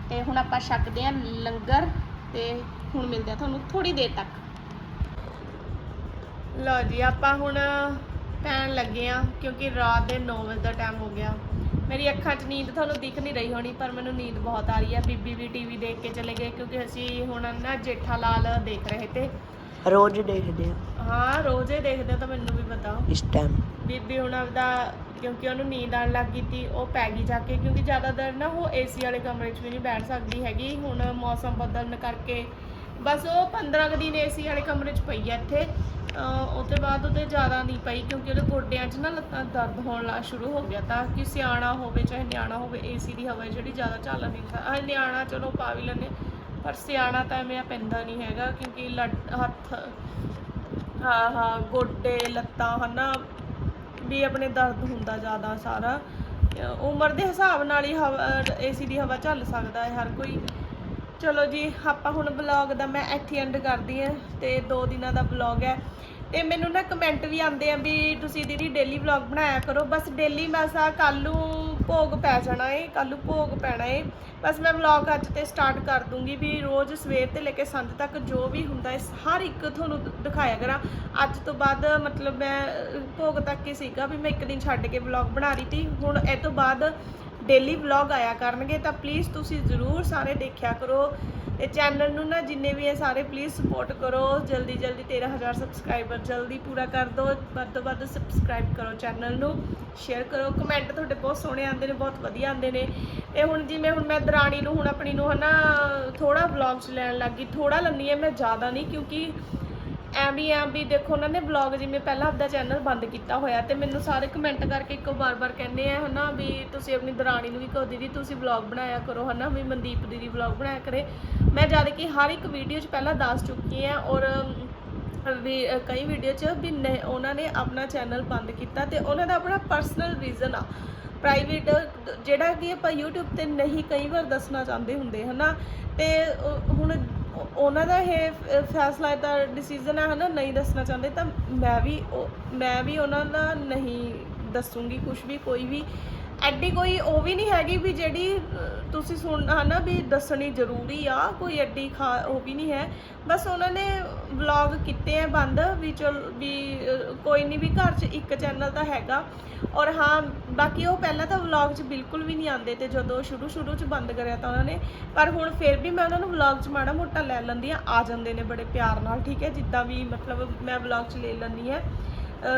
ਤੇ ਹੁਣ ਆਪਾਂ ਛਕਦੇ ਹਾਂ ਲੰਗਰ ਤੇ ਹੁਣ ਮਿਲਦੇ ਆ ਤੁਹਾਨੂੰ ਥੋੜੀ ਦੇਰ ਤੱਕ। ਲਓ ਜੀ, ਆਪਾਂ ਹੁਣ ਪੈਣ ਲੱਗੇ ਆ ਕਿਉਂਕਿ ਰਾਤ ਦੇ 9 ਵਜੇ ਦਾ ਟਾਈਮ ਹੋ ਗਿਆ। ਮੇਰੀ ਅੱਖਾਂ 'ਚ ਨੀਂਦ ਤੁਹਾਨੂੰ ਦਿਖ ਨਹੀਂ ਰਹੀ ਹੋਣੀ ਪਰ ਮੈਨੂੰ ਨੀਂਦ ਬਹੁਤ ਆ ਰਹੀ ਹੈ ਬੀਬੀ ਵੀ ਟੀਵੀ ਦੇਖ ਕੇ ਚਲੇ ਗਏ ਕਿਉਂਕਿ ਅਸੀਂ ਹੁਣ ਨਾ ਜੇਠਾ ਲਾਲ ਦੇਖ ਰਹੇ ਤੇ। ਰੋਜ਼ ਦੇਖਦੇ ਆ। ਹਾਂ ਰੋਜ਼ ਹੀ ਦੇਖਦੇ ਤਾਂ ਮੈਨੂੰ ਵੀ ਪਤਾ ਇਸ ਟਾਈਮ ਬੀਬੀ ਹੁਣ ਆਪਦਾ ਕਿਉਂਕਿ ਉਹਨੂੰ ਨੀਂਦ ਆਉਣ ਲੱਗ ਗਈ ਤੀ ਉਹ ਪੈ ਗਈ ਜਾ ਕੇ ਕਿਉਂਕਿ ਜ਼ਿਆਦਾਤਰ ਨਾ ਉਹ ਏਸੀ ਵਾਲੇ ਕਮਰੇ 'ਚ ਵੀ ਨਹੀਂ ਬੈਠ ਸਕਦੀ ਹੈਗੀ। ਹੁਣ ਮੌਸਮ ਬਦਲਣ ਕਰਕੇ ਬਸ ਉਹ 15 ਕੁ ਦਿਨ ਏਸੀ ਵਾਲੇ ਕਮਰੇ 'ਚ ਪਈ ਆ ਇੱਥੇ। ਅਹ ਉਹ ਤੋਂ ਬਾਅਦ ਉਹਦੇ ਜ਼ਿਆਦਾ ਨਹੀਂ ਪਈ ਕਿਉਂਕਿ ਉਹਦੇ ਗੋਡਿਆਂ 'ਚ ਨਾ ਲੱਤਾਂ ਦਰਦ ਹੋਣ ਲਾ ਸ਼ੁਰੂ ਹੋ ਗਿਆ ਤਾਂ ਕਿ ਸਿਆਣਾ ਹੋਵੇ, ਚਾਹੇ ਨਿਆਣਾ ਹੋਵੇ ਏਸੀ ਦੀ ਹਵਾ ਜਿਹੜੀ ਜ਼ਿਆਦਾ ਚੱਲ ਨਹੀਂ ਸਕਦਾ ਨਿਆਣਾ ਚਲੋ ਪਾ ਵੀ ਲੈਂਦੇ, ਪਰ ਸਿਆਣਾ ਤਾਂ ਐਵੇਂ ਪੈਂਦਾ ਨਹੀਂ ਹੈਗਾ ਕਿਉਂਕਿ ਲੱਟ ਹੱਥ, ਹਾਂ ਹਾਂ, ਗੋਡੇ, ਲੱਤਾਂ, ਹਨਾ, ਵੀ ਆਪਣੇ ਦਰਦ ਹੁੰਦਾ ਜ਼ਿਆਦਾ ਸਾਰਾ। ਉਮਰ ਦੇ ਹਿਸਾਬ ਨਾਲ ਹੀ ਹਵਾ ਏਸੀ ਦੀ ਹਵਾ ਚੱਲ ਸਕਦਾ ਹੈ, ਹਰ ਕੋਈ। ਚਲੋ ਜੀ, ਆਪਾਂ ਹੁਣ ਬਲੌਗ ਦਾ ਮੈਂ ਇੱਥੇ ਐਂਡ ਕਰਦੀ ਹਾਂ ਤੇ ਦੋ ਦਿਨਾਂ ਦਾ ਬਲੌਗ ਹੈ। ਤੇ ਮੈਨੂੰ ਨਾ ਕਮੈਂਟ ਵੀ ਆਉਂਦੇ ਆ ਵੀ ਤੁਸੀਂ ਦੀਦੀ ਡੇਲੀ ਵਲੌਗ ਬਣਾਇਆ ਕਰੋ। ਬਸ ਡੇਲੀ ਬਸ ਆ ਕੱਲ ਨੂੰ ਭੋਗ ਪੈ ਜਾਣਾ ਏ ਕੱਲ ਨੂੰ ਭੋਗ ਪੈਣਾ ਏ। ਬਸ ਮੈਂ ਵਲੌਗ ਅੱਜ ਤੇ ਸਟਾਰਟ ਕਰ ਦੂੰਗੀ ਵੀ ਰੋਜ਼ ਸਵੇਰ ਤੋਂ ਲੈ ਕੇ ਸੰਜ ਤੱਕ ਜੋ ਵੀ ਹੁੰਦਾ ਹੈ ਹਰ ਇੱਕ ਤੁਹਾਨੂੰ ਦਿਖਾਇਆ ਕਰਾਂ। ਅੱਜ ਤੋਂ ਬਾਅਦ ਮਤਲਬ ਮੈਂ ਭੋਗ ਤੱਕ ਹੀ ਸੀਗਾ ਵੀ ਮੈਂ ਇੱਕ ਦਿਨ ਛੱਡ ਕੇ ਵਲੌਗ ਬਣਾ ਰਹੀ ਤੀ। ਹੁਣ ਇਹ ਤੋਂ ਬਾਅਦ ਡੇਲੀ ਵਲੌਗ ਆਇਆ ਕਰਨਗੇ, ਤਾਂ ਪਲੀਜ਼ ਤੁਸੀਂ ਜ਼ਰੂਰ ਸਾਰੇ ਦੇਖਿਆ ਕਰੋ ਇਹ ਚੈਨਲ ਨੂੰ ਨਾ ਜਿੰਨੇ ਵੀ ਹੈ ਸਾਰੇ ਪਲੀਜ਼ ਸਪੋਰਟ ਕਰੋ। ਜਲਦੀ ਜਲਦੀ 13000 ਸਬਸਕ੍ਰਾਈਬਰ ਜਲਦੀ ਪੂਰਾ ਕਰ ਦਿਓ ਵੱਧ ਤੋਂ ਵੱਧ ਸਬਸਕ੍ਰਾਈਬ ਕਰੋ ਚੈਨਲ ਨੂੰ। ਸ਼ੇਅਰ ਕਰੋ। ਕਮੈਂਟ ਤੁਹਾਡੇ ਬਹੁਤ ਸੋਹਣੇ ਆਉਂਦੇ ਨੇ, ਬਹੁਤ ਵਧੀਆ ਆਉਂਦੇ ਨੇ। ਤੇ ਹੁਣ ਜਿਵੇਂ ਹੁਣ ਮੈਂ ਦਰਾਣੀ ਨੂੰ ਹੁਣ ਆਪਣੀ ਨੂੰ ਹਨਾ ਥੋੜਾ ਵਲੌਗ ਚ ਲੈਣ ਲੱਗੀ ਥੋੜਾ ਲੰਨੀ ਹੈ ਮੈਂ ਜ਼ਿਆਦਾ ਨਹੀਂ ਕਿਉਂਕਿ ਐਵੇਂ ਆ ਵੀ ਦੇਖੋ ਉਹਨਾਂ ਨੇ ਵਲੌਗ ਜਿਵੇਂ ਪਹਿਲਾਂ ਆਪਦਾ ਚੈਨਲ ਬੰਦ ਕੀਤਾ ਹੋਇਆ ਤੇ ਮੈਨੂੰ ਸਾਰੇ ਕਮੈਂਟ ਕਰਕੇ ਇੱਕੋ ਵਾਰ-ਵਾਰ ਕਹਿੰਦੇ ਆ, ਹਨਾ ਵੀ ਤੁਸੀਂ ਆਪਣੀ ਦਰਾਣੀ ਨੂੰ ਵੀ ਕਹੋ, ਦੀਦੀ ਤੁਸੀਂ ਵਲੌਗ ਬਣਾਇਆ ਕਰੋ, ਹਨਾ ਵੀ ਮਨਦੀਪ ਦੀਦੀ ਵਲੌਗ ਬਣਾਇਆ ਕਰੇ। ਮੈਂ ਜਦ ਕਿ ਹਰ ਇੱਕ ਵੀਡੀਓ 'ਚ ਪਹਿਲਾਂ ਦੱਸ ਚੁੱਕੀ ਆ ਔਰ ਵੀ ਕਈ ਵੀਡੀਓ 'ਚ ਵੀ ਨਹੀਂ- ਉਹਨਾਂ ਨੇ ਆਪਣਾ ਚੈਨਲ ਬੰਦ ਕੀਤਾ ਤੇ ਉਹਨਾਂ ਦਾ ਆਪਣਾ ਪਰਸਨਲ ਰੀਜ਼ਨ ਆ। ਪ੍ਰਾਈਵੇਟ ਜਿਹੜਾ ਕਿ ਆਪਾਂ YouTube ਤੇ ਨਹੀਂ ਕਈ ਵਾਰ ਦੱਸਣਾ ਚਾਹੁੰਦੇ ਹੁੰਦੇ, ਹਨਾ? ਤੇ ਉਹ- ਹੁਣ ਉਹਨਾਂ ਦਾ ਇਹ ਫੈਸਲਾ ਦਾ ਡਿਸੀਜਨ ਹੈ ਹਨਾ, ਨਹੀਂ ਦੱਸਣਾ ਚਾਹੁੰਦੇ, ਤਾਂ ਮੈਂ ਵੀ ਉਹ- ਮੈਂ ਵੀ ਉਹਨਾਂ ਦਾ ਨਹੀਂ ਦੱਸੂਗੀ ਕੁਝ ਵੀ, ਕੋਈ ਵੀ। ਐਡੀ ਕੋਈ ਉਹ ਵੀ ਨਹੀਂ ਹੈਗੀ ਵੀ ਜਿਹੜੀ ਤੁਸੀਂ ਸੁਣ, ਹਨਾ, ਵੀ ਦੱਸਣੀ ਜ਼ਰੂਰੀ ਆ, ਕੋਈ ਐਡੀ ਖਾ ਉਹ ਵੀ ਨਹੀਂ ਹੈ। ਬਸ ਉਹਨਾਂ ਨੇ ਵਲੌਗ ਕੀਤੇ ਆ ਬੰਦ, ਵੀ ਚਲ, ਵੀ ਕੋਈ ਨਹੀਂ ਵੀ ਘਰ 'ਚ ਇੱਕ ਚੈਨਲ ਤਾਂ ਹੈਗਾ। ਔਰ ਹਾਂ, ਬਾਕੀ ਉਹ ਪਹਿਲਾਂ ਤਾਂ ਵਲੌਗ 'ਚ ਬਿਲਕੁਲ ਵੀ ਨਹੀਂ ਆਉਂਦੇ ਤੇ ਜਦੋਂ ਸ਼ੁਰੂ ਸ਼ੁਰੂ 'ਚ ਬੰਦ ਕਰਿਆ ਤਾਂ ਉਹਨਾਂ ਨੇ, ਪਰ ਹੁਣ ਫਿਰ ਵੀ ਮੈਂ ਉਹਨਾਂ ਨੂੰ ਵਲੌਗ 'ਚ ਮਾੜਾ ਮੋਟਾ ਲੈ ਲੈਂਦੀ ਆ ਆ ਜਾਂਦੇ ਨੇ ਬੜੇ ਪਿਆਰ ਨਾਲ, ਠੀਕ ਹੈ, ਜਿੱਦਾਂ ਵੀ ਮਤਲਬ ਮੈਂ ਵਲੌਗ 'ਚ ਲੈ ਲੈਂਦੀ ਆ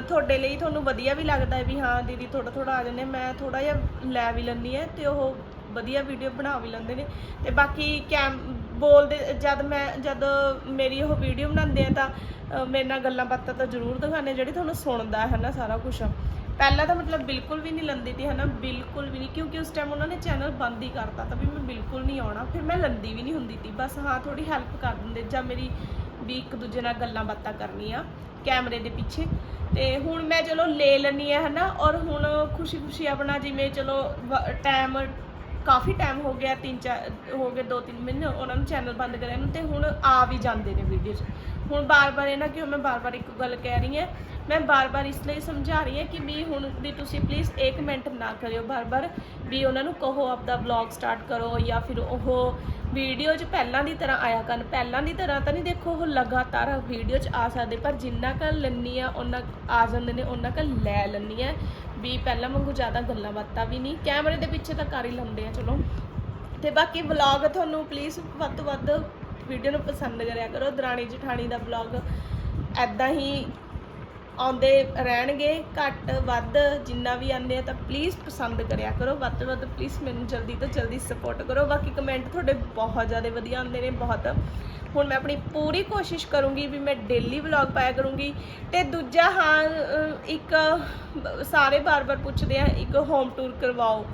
ਤੁਹਾਡੇ ਲਈ ਤੁਹਾਨੂੰ ਵਧੀਆ ਵੀ ਲੱਗਦਾ ਹੈ ਵੀ ਹਾਂ, ਦੀਦੀ ਥੋੜਾ ਥੋੜਾ ਆ ਜਾਂਦੇ, ਮੈਂ ਥੋੜਾ ਜਿਹਾ ਲੈ ਵੀ ਲੈਂਦੀ ਹੈ ਤੇ ਉਹ ਵਧੀਆ ਵੀਡੀਓ ਬਣਾ ਵੀ ਲੈਂਦੇ ਨੇ। ਤੇ ਬਾਕੀ ਕੈਮ ਬੋਲਦੇ, ਜਦ ਮੈਂ, ਜਦ ਮੇਰੀ ਉਹ ਵੀਡੀਓ ਬਣਾਉਂਦੇ ਆ ਤਾਂ ਮੇਰੇ ਨਾਲ ਗੱਲਾਂ ਬਾਤਾਂ ਤਾਂ ਜ਼ਰੂਰ ਦਿਖਾਣੇ ਜਿਹੜੀ ਤੁਹਾਨੂੰ ਸੁਣਦਾ ਹੈ ਨਾ ਸਾਰਾ ਕੁਝ ਪਹਿਲਾਂ ਤਾਂ ਮਤਲਬ ਬਿਲਕੁਲ ਵੀ ਨਹੀਂ ਲੰਦੀ ਤੀ ਹਨਾ? ਬਿਲਕੁਲ ਵੀ ਨਹੀਂ, ਕਿਉਂਕਿ ਉਸ ਟਾਈਮ ਉਹਨਾਂ ਨੇ ਚੈਨਲ ਬੰਦ ਹੀ ਕਰਤਾ ਤਾਂ ਵੀ ਮੈਂ ਬਿਲਕੁਲ ਨਹੀਂ ਆਉਣਾ। ਫਿਰ ਮੈਂ ਲੰਦੀ ਵੀ ਨਹੀਂ ਹੁੰਦੀ ਤੀ ਬਸ ਹਾਂ ਥੋੜੀ ਹੈਲਪ ਕਰ ਦਿੰਦੇ, ਜਾਂ ਮੇਰੀ ਵੀ ਇੱਕ ਦੂਜੇ ਨਾਲ ਗੱਲਾਂ ਬਾਤਾਂ ਕਰਨੀਆਂ ਕੈਮਰੇ ਦੇ ਪਿੱਛੇ। ਤੇ ਹੁਣ ਮੈਂ ਚਲੋ ਲੈ ਲੈਣੀ ਹੈ ਹਨਾ? ਔਰ ਹੁਣ ਖੁਸ਼ੀ-ਖੁਸ਼ੀ ਆਪਣਾ ਜਿਵੇਂ ਚਲੋ ਟਾਈਮ ਕਾਫੀ ਟਾਈਮ ਹੋ ਗਿਆ, ਤਿੰਨ ਚਾਰ, ਹੋ ਗਏ ਦੋ ਤਿੰਨ ਮਹੀਨੇ, ਉਹਨਾਂ ਨੂੰ ਚੈਨਲ ਬੰਦ ਕਰਿਆ ਨੂੰ ਤੇ ਹੁਣ ਆ ਵੀ ਜਾਂਦੇ ਨੇ ਵੀਡੀਓ 'ਚ ਹੁਣ ਬਾਰ-ਬਾਰ ਇਹ ਨਾ ਕਿ ਮੈਂ ਬਾਰ-ਬਾਰ ਇੱਕ ਗੱਲ ਕਹਿ ਰਹੀ ਹਾਂ। ਮੈਂ ਬਾਰ-ਬਾਰ ਇਸ ਲਈ ਸਮਝਾ ਰਹੀ ਹਾਂ ਕਿ ਵੀ ਹੁਣ ਵੀ ਤੁਸੀਂ ਪਲੀਜ਼ ਇੱਕ ਕਮੈਂਟ ਨਾ ਕਰਿਓ ਬਾਰ-ਬਾਰ। ਵੀ ਉਹਨਾਂ ਨੂੰ ਕਹੋ ਆਪਦਾ ਵਲੌਗ ਸਟਾਰਟ ਕਰੋ ਜਾਂ ਫਿਰ ਉਹ ਵੀਡੀਓ 'ਚ ਪਹਿਲਾਂ ਦੀ ਤਰ੍ਹਾਂ ਆਇਆ ਕਰਨ। ਪਹਿਲਾਂ ਦੀ ਤਰ੍ਹਾਂ ਤਾਂ ਨਹੀਂ ਦੇਖੋ ਉਹ ਲਗਾਤਾਰ ਵੀਡੀਓ 'ਚ ਆ ਸਕਦੇ, ਪਰ ਜਿੰਨਾ ਕੁ ਲੈਂਦੀ ਆ ਉਹਨਾਂ ਆ ਜਾਂਦੇ ਨੇ ਉਹਨਾਂ ਕੁ ਲੈ ਲੈਂਦੀ ਆ ਵੀ ਪਹਿਲਾਂ ਵਾਂਗੂ ਜ਼ਿਆਦਾ ਗੱਲਾਂ ਬਾਤਾਂ ਵੀ ਨਹੀਂ। ਕੈਮਰੇ ਦੇ ਪਿੱਛੇ ਤਾਂ ਕਰ ਹੀ ਲੈਂਦੇ ਆ, ਚਲੋ। ਤੇ ਬਾਕੀ ਵਲੌਗ ਤੁਹਾਨੂੰ ਪਲੀਜ਼ ਵੱਧ ਤੋਂ ਵੱਧ ਵੀਡੀਓ ਨੂੰ ਪਸੰਦ ਕਰਿਆ ਕਰੋ। ਦਰਾਣੀ ਜਠਾਣੀ ਦਾ ਵਲੌਗ ਐਦਾਂ ਹੀ ਆਉਂਦੇ ਰਹਿਣਗੇ, ਘੱਟ, ਵੱਧ, ਜਿੰਨਾ ਵੀ ਆਉਂਦੇ ਆ ਤਾਂ ਪਲੀਜ਼ ਪਸੰਦ ਕਰਿਆ ਕਰੋ। ਵੱਧ ਤੋਂ ਵੱਧ ਪਲੀਜ਼ ਮੈਨੂੰ ਜਲਦੀ ਤੋਂ ਜਲਦੀ ਸਪੋਰਟ ਕਰੋ। ਬਾਕੀ ਕਮੈਂਟ ਤੁਹਾਡੇ ਬਹੁਤ ਜ਼ਿਆਦਾ ਵਧੀਆ ਆਉਂਦੇ ਨੇ, ਬਹੁਤ। ਹੁਣ ਮੈਂ ਆਪਣੀ ਪੂਰੀ ਕੋਸ਼ਿਸ਼ ਕਰੂੰਗੀ ਵੀ ਮੈਂ ਡੇਲੀ ਵਲੌਗ ਪਾਇਆ ਕਰੂੰਗੀ। ਤੇ ਦੂਜਾ, ਹਾਂ ਇੱਕ ਸਾਰੇ ਬਾਰ-ਬਾਰ ਪੁੱਛਦੇ ਆ, ਇੱਕ ਹੋਮ ਟੂਰ ਕਰਵਾਓ।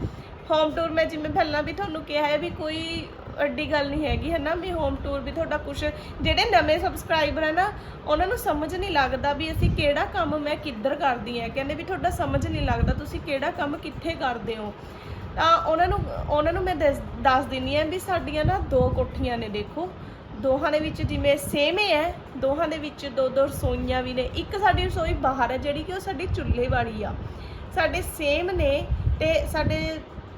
ਹੋਮ ਟੂਰ ਮੈਂ ਜਿਵੇਂ ਪਹਿਲਾਂ ਵੀ ਤੁਹਾਨੂੰ ਕਿਹਾ ਹੈ ਵੀ ਕੋਈ ਐਡੀ ਗੱਲ ਨਹੀਂ ਹੈਗੀ ਹੈ ਨਾ ਵੀ ਹੋਮ ਟੂਰ ਵੀ ਤੁਹਾਡਾ ਕੁਝ ਜਿਹੜੇ ਨਵੇਂ ਸਬਸਕ੍ਰਾਈਬਰ ਹੈ ਨਾ, ਉਹਨਾਂ ਨੂੰ ਸਮਝ ਨਹੀਂ ਲੱਗਦਾ ਵੀ ਅਸੀਂ ਕਿਹੜਾ ਕੰਮ ਮੈਂ ਕਿੱਧਰ ਕਰਦੀ ਆ ਕਹਿੰਦੇ ਵੀ ਤੁਹਾਡਾ ਸਮਝ ਨਹੀਂ ਲੱਗਦਾ ਤੁਸੀਂ ਕਿਹੜਾ ਕੰਮ ਕਿੱਥੇ ਕਰਦੇ ਹੋ। ਤਾਂ ਉਹਨਾਂ ਨੂੰ ਉਹਨਾਂ ਨੂੰ ਮੈਂ ਦੱਸ ਦੱਸ ਦਿੰਨੀ ਆ ਵੀ ਸਾਡੀਆਂ ਨਾ ਦੋ ਕੋਠੀਆਂ ਨੇ, ਦੇਖੋ। ਦੋਹਾਂ ਦੇ ਵਿੱਚ ਜਿਵੇਂ ਸੇਮ ਹੀ ਹੈ, ਦੋਹਾਂ ਦੇ ਵਿੱਚ ਦੋ ਦੋ ਰਸੋਈਆਂ ਵੀ ਨੇ। ਇੱਕ ਸਾਡੀ ਰਸੋਈ ਬਾਹਰ ਹੈ, ਜਿਹੜੀ ਕਿ ਉਹ ਸਾਡੀ ਚੁੱਲ੍ਹੇ ਵਾਲੀ ਆ। ਸਾਡੇ ਸੇਮ ਨੇ ਤੇ ਸਾਡੇ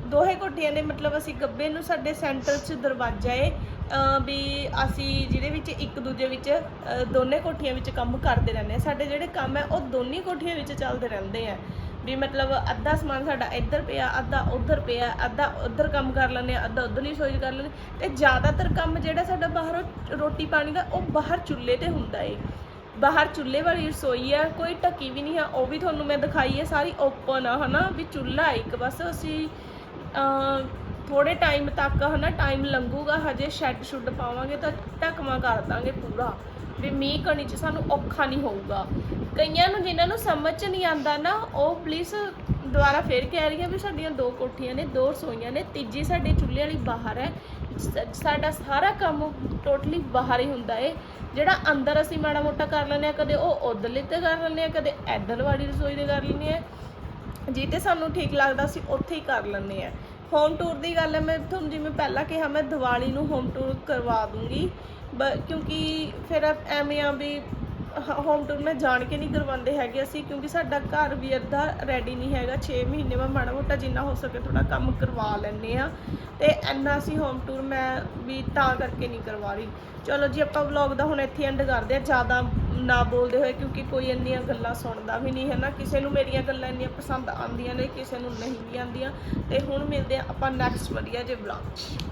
ਦੋਹੇ ਕੋਠੀਆਂ ਨੇ ਮਤਲਬ ਅਸੀਂ ਗੱਬੇ ਨੂੰ ਸਾਡੇ ਸੈਂਟਰ 'ਚ ਦਰਵਾਜ਼ਾ ਏ ਵੀ ਅਸੀਂ ਜਿਹਦੇ ਵਿੱਚ ਇੱਕ ਦੂਜੇ ਵਿੱਚ ਦੋਨੇ ਕੋਠੀਆਂ ਵਿੱਚ ਕੰਮ ਕਰਦੇ ਰਹਿੰਦੇ ਆ ਸਾਡੇ ਜਿਹੜੇ ਕੰਮ ਹੈ, ਉਹ ਦੋਨੇ ਕੋਠੀਆਂ ਵਿੱਚ ਚੱਲਦੇ ਰਹਿੰਦੇ ਆ। ਵੀ ਮਤਲਬ ਅੱਧਾ ਸਮਾਨ ਸਾਡਾ ਇੱਧਰ ਪਿਆ, ਅੱਧਾ ਉੱਧਰ ਪਿਆ, ਅੱਧਾ ਉੱਧਰ ਕੰਮ ਕਰ ਲੈਂਦੇ ਆ ਅੱਧਾ ਉੱਧਰਲੀ ਰਸੋਈ 'ਚ ਕਰ ਲੈਂਦੇ। ਤੇ ਜ਼ਿਆਦਾਤਰ ਕੰਮ ਜਿਹੜਾ ਸਾਡਾ ਬਾਹਰੋਂ ਰੋਟੀ ਪਾਣੀ ਦਾ, ਉਹ ਬਾਹਰ ਚੁੱਲ੍ਹੇ ਤੇ ਹੁੰਦਾ ਏ। ਬਾਹਰ ਚੁੱਲ੍ਹੇ ਵਾਲੀ ਰਸੋਈ ਆ, ਕੋਈ ਢੱਕੀ ਵੀ ਨਹੀਂ ਆ, ਉਹ ਵੀ ਤੁਹਾਨੂੰ ਮੈਂ ਦਿਖਾਈ ਹੈ ਸਾਰੀ ਓਪਨ ਆ, ਹਨਾ? ਵੀ ਚੁੱਲ੍ਹਾ ਇੱਕ ਬਸ, ਅਸੀਂ ਥੋੜੇ ਟਾਈਮ ਤੱਕ ਹਨਾ ਟਾਈਮ ਲੰਘੂਗਾ, ਹਜੇ ਸ਼ੈੱਡ ਸ਼ੁੱਡ ਪਾਵਾਂਗੇ ਤਾਂ ਢਕਵਾ ਕਰ ਦਾਂਗੇ ਪੂਰਾ। ਵੀ ਮੀਂਹ ਕਣੀ ਚ ਸਾਨੂੰ ਔਖਾ ਨਹੀਂ ਹੋਊਗਾ। ਕਈਆਂ ਨੂੰ, ਜਿਨ੍ਹਾਂ ਨੂੰ ਸਮਝ ਚ ਨਹੀਂ ਆਂਦਾ ਨਾ, ਉਹ ਪਲੀਜ਼ ਦੁਬਾਰਾ ਫੇਰ ਕਹਿ ਰਹੀ ਹਾਂ ਵੀ ਸਾਡੀਆਂ ਦੋ ਕੋਠੀਆਂ ਨੇ, ਦੋ ਰਸੋਈਆਂ ਨੇ, ਤੀਜੀ ਸਾਡੇ ਚੁੱਲ੍ਹੇ ਵਾਲੀ ਬਾਹਰ ਹੈ। ਸ- ਸਾਡਾ ਸਾਰਾ ਕੰਮ ਟੋਟਲੀ ਬਾਹਰ ਹੀ ਹੁੰਦਾ ਏ। ਜਿਹੜਾ ਅੰਦਰ ਅਸੀਂ ਮਾੜਾ ਮੋਟਾ ਕਰ ਲੈਂਦੇ ਆ, ਕਦੇ ਉਹ ਉਧਰਲੇ ਤੇ ਕਰ ਲੈਂਦੇ ਆ, ਕਦੇ ਇੱਧਰ ਵਾਲੀ ਰਸੋਈ ਤੇ ਕਰ ਲੈਂਦੇ ਆ। ਜਿੱਤੇ ਸਾਨੂੰ ਠੀਕ ਲੱਗਦਾ ਸੀ ਉੱਥੇ ਹੀ ਕਰ ਲੈਂਦੇ ਆ। ਹੋਮ ਟੂਰ ਦੀ ਗੱਲ ਹੈ, ਮੈਂ ਤੁਹਾਨੂੰ ਜਿਵੇਂ ਪਹਿਲਾਂ ਕਿਹਾ, ਮੈਂ ਦੀਵਾਲੀ ਨੂੰ ਹੋਮ ਟੂਰ ਕਰਵਾ ਦੂੰਗੀ। ਬ- ਕਿਉਂਕਿ ਫਿਰ ਐਵੇਂ ਆ ਵੀ ਹੋਮ ਟੂਰ ਮੈਂ ਜਾਣ ਕੇ ਨਹੀਂ ਕਰਵਾਉਂਦੇ ਹੈਗੇ ਅਸੀਂ, ਕਿਉਂਕਿ ਸਾਡਾ ਘਰ ਵੀ ਅੱਧਾ ਰੈਡੀ ਨਹੀਂ ਹੈਗਾ। 6 ਮਹੀਨੇ ਮੈਂ ਮਾੜਾ ਮੋਟਾ ਜਿੰਨਾ ਹੋ ਸਕੇ ਥੋੜਾ ਕੰਮ ਕਰਵਾ ਲੈਂਦੇ ਆ ਤੇ ਐਨਾ ਅਸੀਂ ਹੋਮ ਟੂਰ ਮੈਂ ਵੀ ਤਾਂ ਕਰਕੇ ਨਹੀਂ ਕਰਵਾ ਰਹੀ। ਚਲੋ ਜੀ, ਆਪਾਂ ਵਲੌਗ ਦਾ ਹੁਣ ਇੱਥੇ ਐਂਡ ਕਰਦੇ ਆ ਜ਼ਿਆਦਾ ਨਾ ਬੋਲਦੇ ਹੋਏ, ਕਿਉਂਕਿ ਕੋਈ ਇੰਨੀਆਂ ਗੱਲਾਂ ਸੁਣਦਾ ਵੀ ਨਹੀਂ ਹੈ ਨਾ ਕਿਸੇ ਨੂੰ ਮੇਰੀਆਂ ਗੱਲਾਂ ਇੰਨੀਆਂ ਪਸੰਦ ਆਉਂਦੀਆਂ ਨੇ, ਕਿਸੇ ਨੂੰ ਨਹੀਂ ਵੀ ਆਉਂਦੀਆਂ। ਤੇ ਹੁਣ ਮਿਲਦੇ ਆ ਆਪਾਂ ਨੈਕਸਟ ਵਧੀਆ ਜੇ ਵਲੌਗ 'ਚ।